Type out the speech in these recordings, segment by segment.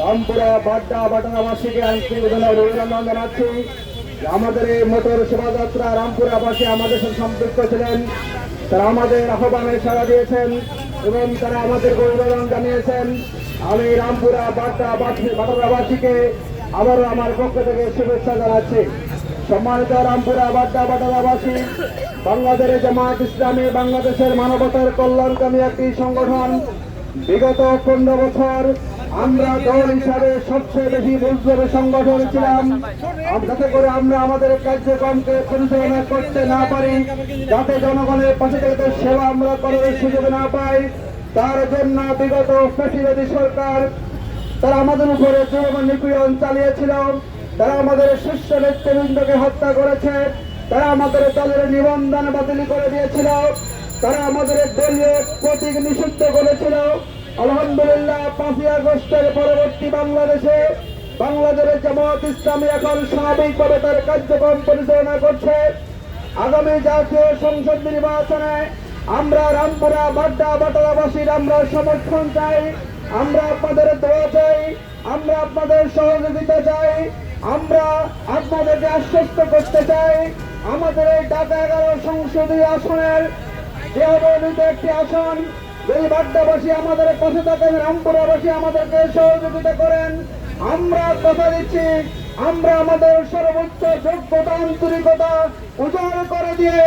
রামপুরা জানাচ্ছি। আমাদের মোটর শোভাযাত্রা রামপুরাবাসী আমাদের সম্পৃক্ত ছিলেন। আমাদের সাড়া দিয়েছেন এবং তারা অভিনন্দন জানিয়েছেন। আমি রামপুরা বাড্ডা বাটানাবাসীকে আবারও আমার পক্ষ থেকে শুভেচ্ছা জানাচ্ছি। সম্মানিত রামপুরা বাড্ডা বাটানাবাসী বাংলাদেশের জামাত ইসলামী, বাংলাদেশের মানবতার কল্যাণকামী একটি সংগঠন বিগত পনেরো বছর আমরা দল হিসাবে সবচেয়ে বেশি বুঝবে সংগঠন ছিলাম। যাতে করে আমরা আমাদের কার্যক্রমকে পরিচালনা করতে না পারি, যাতে জনগণের পাশে থেকে সেবা আমরা করার সুযোগ না পাই, তার জন্য বিগত ফ্যাসিবাদী সরকার, তারা আমাদের উপরে জুলুম নিপীড়ন চালিয়েছিল, তারা আমাদের শীর্ষ নেতৃবৃন্দকে হত্যা করেছে, তারা আমাদের দলের নিবন্ধন বাতিল করে দিয়েছিল। তারা আমাদের দলীয় প্রতীক নিষিদ্ধ করেছিল। আলহামদুলিল্লাহ, পাঁচই আগস্টের পরবর্তী বাংলাদেশে বাংলাদেশের জামাত ইসলামী এখন স্বাভাবিকভাবে তার কার্যক্রম পরিচালনা করছে। আগামী জাতীয় সংসদ নির্বাচনে আমরা রামপুরা, বাড্ডা বাটারাবাসীর আমরা সমর্থন চাই, আমরা আপনাদের দোয়া চাই, আমরা আপনাদের সহযোগিতা চাই, আমরা আপনাদেরকে আশ্বস্ত করতে চাই। আমাদের এই ঢাকা এগারো সংসদীয় আসনের একটি আসন। যদি বাড্ডাবাসী আমাদের পাশে থাকেন, রামপুরাবাসী আমাদেরকে সহযোগিতা করেন। আমরা কথা দিচ্ছি, আমরা আমাদের সর্বোচ্চ যোগ্যতা, আন্তরিকতা উজাড় করে দিয়ে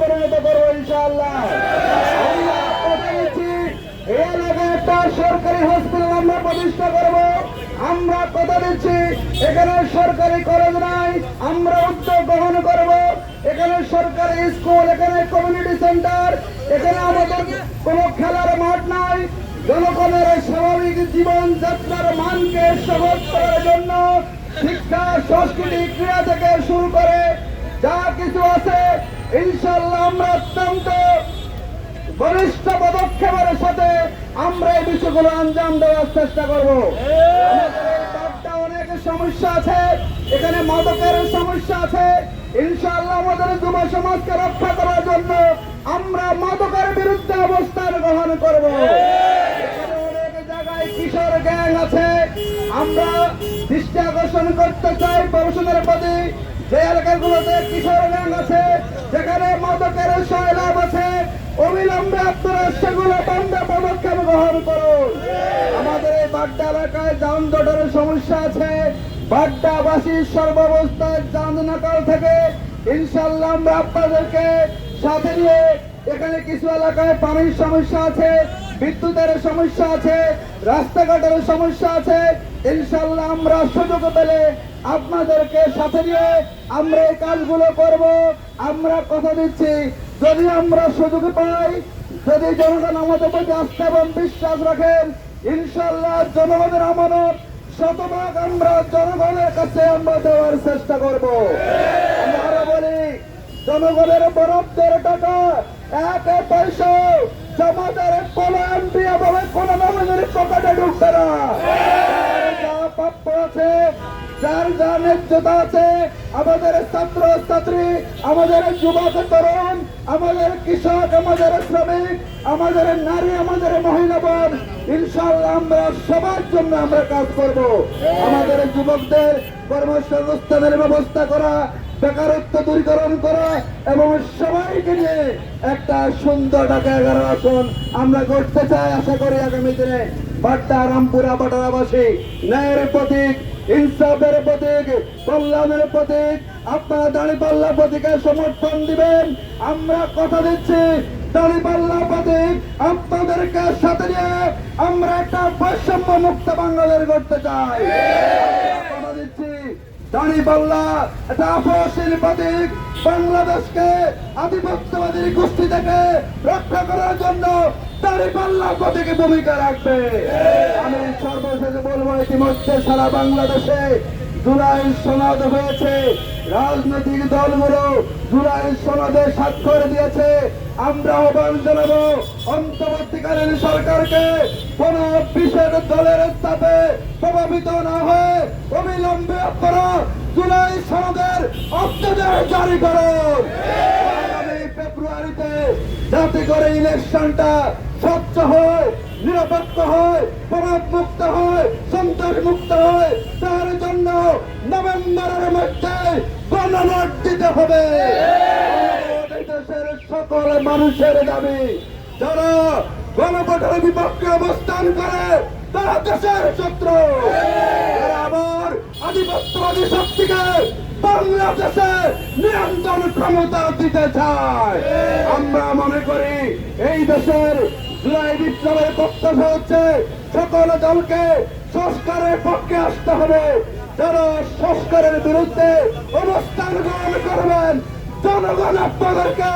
পরিণত করব ইনশাআল্লাহ। একটা সরকারি হসপিটাল আমরা প্রতিষ্ঠা করব। আমরা কথা দিচ্ছি, এখানে সরকারি কলেজ নাই, আমরা উদ্যোগ গ্রহণ করব। এখানে সরকারি স্কুল এখানে কমিউনিটি সেন্টার এখানে আমাদের কোনো খেলার মাঠ নাই। জনগণের স্বাভাবিক জীবন যাত্রার মানকে সহজ করার জন্য শিক্ষা, সংস্কৃতি ক্রীড়া থেকে শুরু করে যা কিছু আছে ইনশাল্লাহ আমরা অত্যন্ত বরিষ্ঠ পদক্ষেপের সাথে আমরা এই বিষয়গুলো আঞ্জাম দেওয়ার চেষ্টা করব। অনেক সমস্যা আছে, এখানে মাদকের সমস্যা আছে। ইনশাআল্লাহ আমাদের যুব সমাজকে রক্ষা করার জন্য আমরা মাদকের বিরুদ্ধে অবস্থান গ্রহণ করব। অনেক জায়গায় কিশোর গ্যাং আছে। আমরা দৃষ্টি আকর্ষণ করতে চাই প্রশাসনের প্রতি। যে এলাকাগুলোতে কিশোর গ্যাং আছে, যেখানে মাদকের সয়লাভ আছে অবিলম্বে আপনারা সেগুলো বন্ধে পদক্ষেপ গ্রহণ করুন। আমাদের এই বাড্ডা এলাকায় যানজটের সমস্যা আছে। বাড্ডাবাসীর সর্বাবস্থায় যাননাকাল থেকে ইনশাল্লাহ আমরা আপনাদেরকে সাথে নিয়ে এখানে কিছু এলাকায় পানির সমস্যা আছে, বিদ্যুতের সমস্যা আছে, রাস্তাঘাটের সমস্যা আছে। ইনশাল্লাহ আমরা সুযোগ পেলে আপনাদেরকে সাথে নিয়ে আমরা এই কাজগুলো করব। আমরা কথা দিচ্ছি, যদি আমরা সুযোগ পাই, যদি জনগণ আমাদের প্রতি আস্থা এবং বিশ্বাস রাখেন ইনশাল্লাহ জনগণের আমানত শতভাগ আমরা জনগণের কাছে আমরা দেওয়ার চেষ্টা করব। আমরা বলি, জনগণের বরফদের টাকা, এক পয়সা জমাদের কোনো এমপি এভাবে কোন নমিনের পকেটে ঢুকবে না যার যা প্রাপ্য আছে যার যা ন্যায্যতা আছে, আমাদের ছাত্র, ছাত্রী, আমাদের যুবক তরুণ, আমাদের কৃষক, আমাদের শ্রমিক, আমাদের নারী, আমাদের মহিলা বোন ইনশাল্লাহ আমরা সবার জন্য আমরা কাজ করব। আমাদের যুবকদের কর্মসংস্থানের ব্যবস্থা করা, বেকারত্ব দূরীকরণ করা এবং সবাইকে নিয়ে একটা সুন্দর ঢাকা এগারো আসন আমরা করতে চাই, আশা করি আগামী দিনে। বাড্ডা রামপুরা ন্যায়ের প্রতীক, ইনসাফের প্রতীক, কল্যাণের প্রতীক আপনারা দাঁড়িপাল্লা প্রতীকে সমর্থন দিবেন। আমরা কথা দিচ্ছি, দাঁড়িপাল্লা প্রতীক, আপনাদেরকে সাথে নিয়ে আমরা একটা বৈষম্য মুক্ত বাংলাদেশ করতে চাই। কথা দিচ্ছি, দাঁড়িপাল্লা আপসীর প্রতীক, বাংলাদেশকে আধিপত্যবাদী গোষ্ঠী থেকে রক্ষা করার জন্য দাঁড়িপাল্লা প্রতীকে ভূমিকা রাখবে। আমি সর্বশেষে বলব, ইতিমধ্যে সারা বাংলাদেশে জুলাই সনদ হয়েছে। রাজনৈতিক দলগুলো জুলাই সনদে স্বাক্ষর দিয়েছে। আমরা আহ্বান জানাব, অন্তর্বর্তীকালীন সরকারকে কোন বিশেষ দলের চাপে প্রভাবিত না হয়ে অবিলম্বে আপনারা জুলাই সনদের অত্যাচার জারি করুন। আগামী ফেব্রুয়ারিতে যাতে করে ইলেকশনটা স্বচ্ছ হয় নিরপেক্ষ হয়, প্রভাব মুক্ত হয় সন্ত্রাস মুক্ত হয়। তার জন্য নভেম্বরের মধ্যে গণভোট দিতে হবে। দেশের সকল মানুষের দাবি, যারা গণভোটের বিপক্ষে অবস্থান করে, তারা দেশের শত্রু। আবার আধিপত্যবাদী শক্তিকে বাংলাদেশে নিয়ন্ত্রণ ক্ষমতা দিতে চায়। আমরা মনে করি, এই দেশের জুলাই বিপ্লবের বক্তব্য হচ্ছে, সকল দলকে সংস্কারের পক্ষে আসতে হবে। যারা সংস্কারের বিরুদ্ধে অবস্থান গ্রহণ করবেন, জনগণ আপনাদেরকে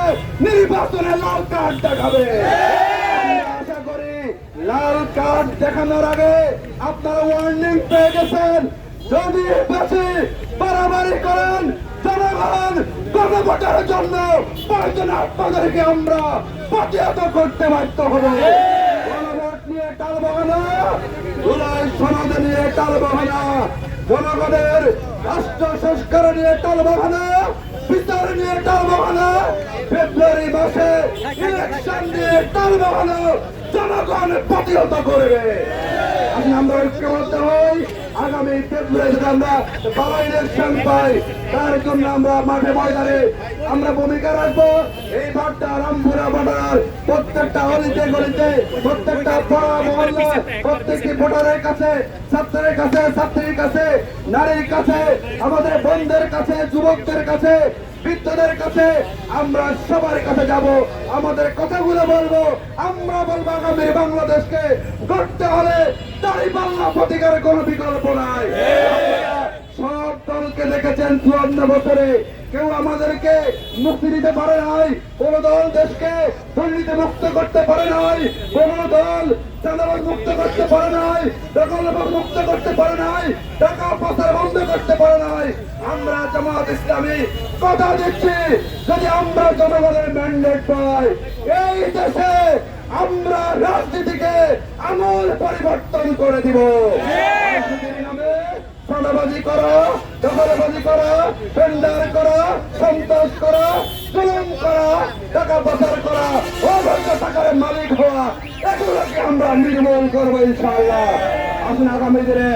নির্বাচনে লাল কার্ড দেখাবে। আশা করি লাল কার্ড দেখানোর আগে আপনারা ওয়ার্নিং পেয়ে গেছেন। যদি বেশি বাড়াবাড়ি করেন জনগণ গণভোটের জন্য। প্রয়োজনে আপনাদেরকে আমরা প্রতিহত করতে বাধ্য হবে। গণভোট নিয়ে টালবো না জুলাই সনদ নিয়ে টালবো না জনগণের রাষ্ট্র সংস্কার নিয়ে টালবো না বিচার নিয়ে টালবো না ফেব্রুয়ারি মাসে ইলেকশন নিয়ে টালবো না জনগণ প্রতিহত করবে। আমরা ঐক্যবদ্ধ হই। আগামী ফেব্রুয়ারিতে আমরা বাবা ইলেকশন পাই তার জন্য আমরা মাঠে ময়দানে আমরা ভূমিকা রাখব। এই মাঠটা রামপুরা বাটার প্রত্যেকটা অলিতে গলিতে, প্রত্যেকটা পাড়া মহল্লা প্রত্যেকটি ভোটারের কাছে, ছাত্রের কাছে, ছাত্রীর কাছে, নারীর কাছে, আমাদের বন্ধের কাছে, যুবকদের কাছে বৃদ্ধদের কাছে আমরা সবার কাছে যাব। আমাদের কথাগুলো বলব। আমরা বলব আগামী বাংলাদেশকে গড়তে হলে তাই বাংলা প্রতিকার কোনো বিকল্প নাই। সব দলকে দেখেছেন চুয়ান্ন বছরে। কেউ আমাদেরকে মুক্তি দিতে পারে নাই। কোন দল দেশকে দুর্নীতি মুক্ত করতে পারে নাই। কোন দল চাঁদাবাদ মুক্ত করতে পারে নাই। দখলবাদ মুক্ত করতে পারে নাই। টাকা পাচার বন্ধ করতে পারে নাই। আমরা জামাত ইসলামী কথা দিচ্ছি, যদি আমরা জনগণের ম্যান্ডেট পাই, এই দেশে আমরা রাজনীতিকে আমল পরিবর্তন করে দিব। করা টাকা করা মালিক হওয়া আমরা নির্মূল করব ইনশাআল্লাহ। আসুন আগামী দিনে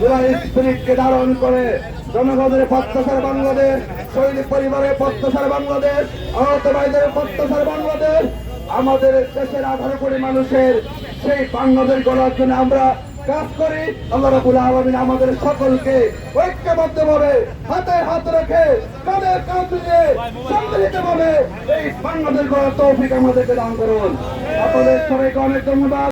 ধারণ করে জনগণের প্রত্যাশার বাংলাদেশ, সৈনিক পরিবারের প্রত্যাশার বাংলাদেশ, আহত ভাইদের প্রত্যাশার বাংলাদেশ, আমাদের দেশের আঠারো কোটি মানুষের সেই বাংলাদেশ গড়ার জন্য আমরা কাজ করি। আল্লাহ রাবুল আলমিন আমাদের সকলকে ঐক্যবদ্ধ ভাবে হাতে হাত রেখে কাঁধে কাঁধ দিয়ে সম্মিলিত ভাবে এই বাংলাদেশ গড়ার তৌফিক আমাদেরকে দান করুন। আপনাদের সবাইকে অনেক ধন্যবাদ।